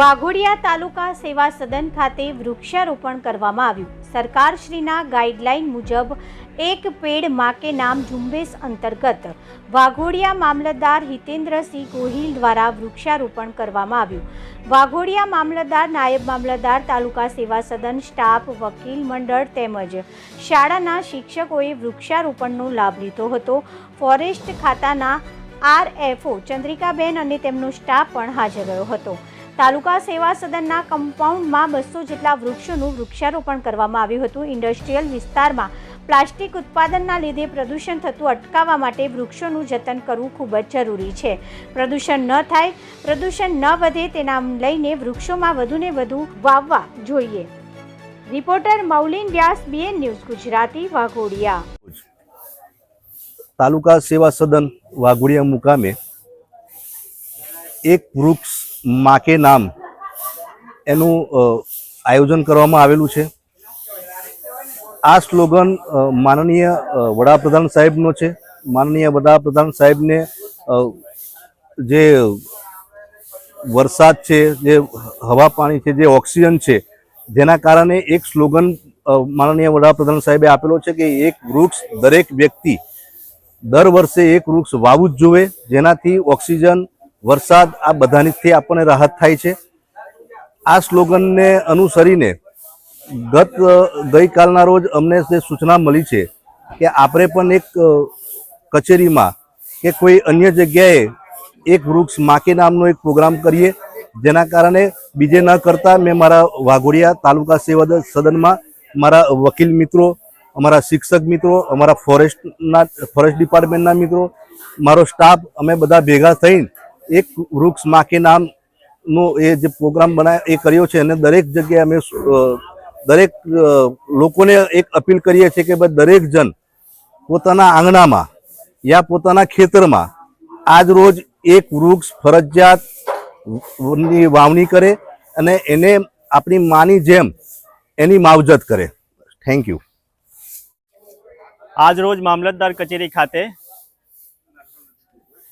વાઘોડિયા તાલુકા સેવા સદન ખાતે વૃક્ષારોપણ કરવામાં આવ્યું. સરકારશ્રીના ગાઈડલાઈન મુજબ એક પેડ માકે નામ ઝુંબેશ અંતર્ગત વાઘોડિયા મામલતદાર હિતેન્દ્રસિંહ ગોહિલ દ્વારા વૃક્ષારોપણ કરવામાં આવ્યું. વાઘોડિયા મામલતદાર, નાયબ મામલતદાર, તાલુકા સેવા સદન સ્ટાફ, વકીલ મંડળ તેમજ શાળાના શિક્ષકોએ વૃક્ષારોપણનો લાભ લીધો હતો. ફોરેસ્ટ ખાતાના આરએફઓ ચંદ્રિકાબેન અને તેમનો સ્ટાફ પણ હાજર રહ્યો હતો. તાલુકા સેવા સદનના કમ્પાઉન્ડમાં બસો જેટલા વૃક્ષોનું વૃક્ષારોપણ કરવામાં આવ્યું હતું. ઇન્ડસ્ટ્રીયલ વિસ્તારમાં પ્લાસ્ટિક ઉત્પાદનના લીધે પ્રદૂષણ થતું અટકાવવા માટે વૃક્ષોનું જતન કરવું ખૂબ જ જરૂરી છે. પ્રદૂષણ ન થાય, પ્રદૂષણ ન વધે તેના લઈને વૃક્ષોમાં વધુને વધુ વાવવા જોઈએ. Reporter Maulin Vyas, BN news Gujarati, Waghodia. તાલુકા સેવા સદન વાઘોડિયા મુકામે એક વૃક્ષ માકે નામ એનું આયોજન કરવામાં આવેલું છે. આ સ્લોગન માનનીય વડાપ્રધાન સાહેબનો છે. માનનીય વડાપ્રધાન સાહેબને જે વરસાદ છે, જે હવા પાણી છે, જે ઓક્સિજન છે, જેના કારણે એક સ્લોગન માનનીય વડાપ્રધાન સાહેબે આપેલો છે કે એક વૃક્ષ દરેક વ્યક્તિ દર વર્ષે એક વૃક્ષ વાવવું જ જોઈએ જેનાથી ઓક્સિજન વરસાદ આ બધાનીથી આપણને રાહત થાય છે. આ સ્લોગનને અનુસરીને ગત ગઈકાલના રોજ અમને જે સૂચના મળી છે કે આપણે પણ એક કચેરીમાં કે કોઈ અન્ય જગ્યાએ એક વૃક્ષ માકે નામનો એક પ્રોગ્રામ કરીએ, જેના કારણે બીજે ન કરતા મેં મારા વાઘોડિયા તાલુકા સેવા સદનમાં મારા વકીલ મિત્રો, અમારા શિક્ષક મિત્રો, અમારા ફોરેસ્ટના, ફોરેસ્ટ ડિપાર્ટમેન્ટના મિત્રો, મારો સ્ટાફ, અમે બધા ભેગા થઈને એક વૃક્ષ માકે નામનો એ જે પ્રોગ્રામ બનાવ્યો એ કર્યો છે અને દરેક જગ્યાએ અમે દરેક લોકોને એક અપીલ કરીએ છીએ કે ભાઈ દરેક જણ પોતાના આંગણામાં યા પોતાના ખેતરમાં આજ રોજ એક વૃક્ષ ફરજિયાતની વાવણી કરે અને એને આપણી માની જેમ એની માવજત કરે. થેન્ક યુ આજ રોજ મામલતદાર કચેરી ખાતે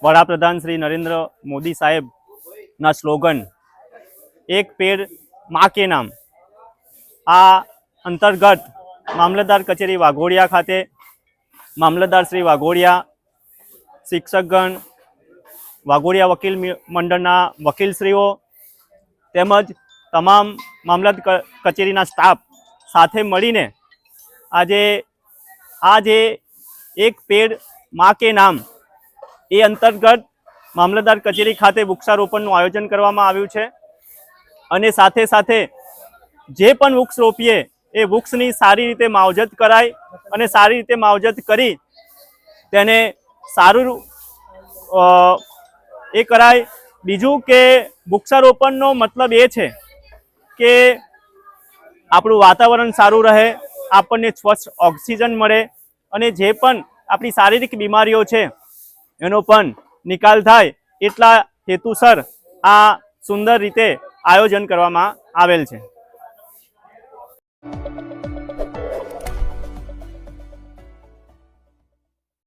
વડાપ્રધાન શ્રી નરેન્દ્ર મોદી સાહેબના સ્લોગન, એક પેડ મા કે નામ. આ અંતર્ગત મામલતદાર કચેરી વાઘોડિયા ખાતે મામલતદાર શ્રી વાઘોડિયા, શિક્ષકગણ, વાઘોડિયા વકીલ મંડળના વકીલશ્રીઓ તેમજ તમામ મામલત કચેરીના સ્ટાફ સાથે મળીને આજે આ જે એક પેડ મા કે નામ એ અંતર્ગત મામલતદાર કચેરી ખાતે વૃક્ષારોપણનું આયોજન કરવામાં આવ્યું છે. અને સાથે સાથે જે પણ વૃક્ષ રોપીએ, એ વૃક્ષની સારી રીતે માવજત કરાય અને સારી રીતે માવજત કરી તેને સારું એ કરાય. બીજું કે વૃક્ષારોપણનો મતલબ એ છે કે આપણું વાતાવરણ સારું રહે, આપણને સ્વચ્છ ઓક્સિજન મળે અને જે પણ આપણી શારીરિક બીમારીઓ છે એનો પણ નિકાલ થાય એટલા હેતુસર આ સુંદર રીતે આયોજન કરવામાં આવેલ છે.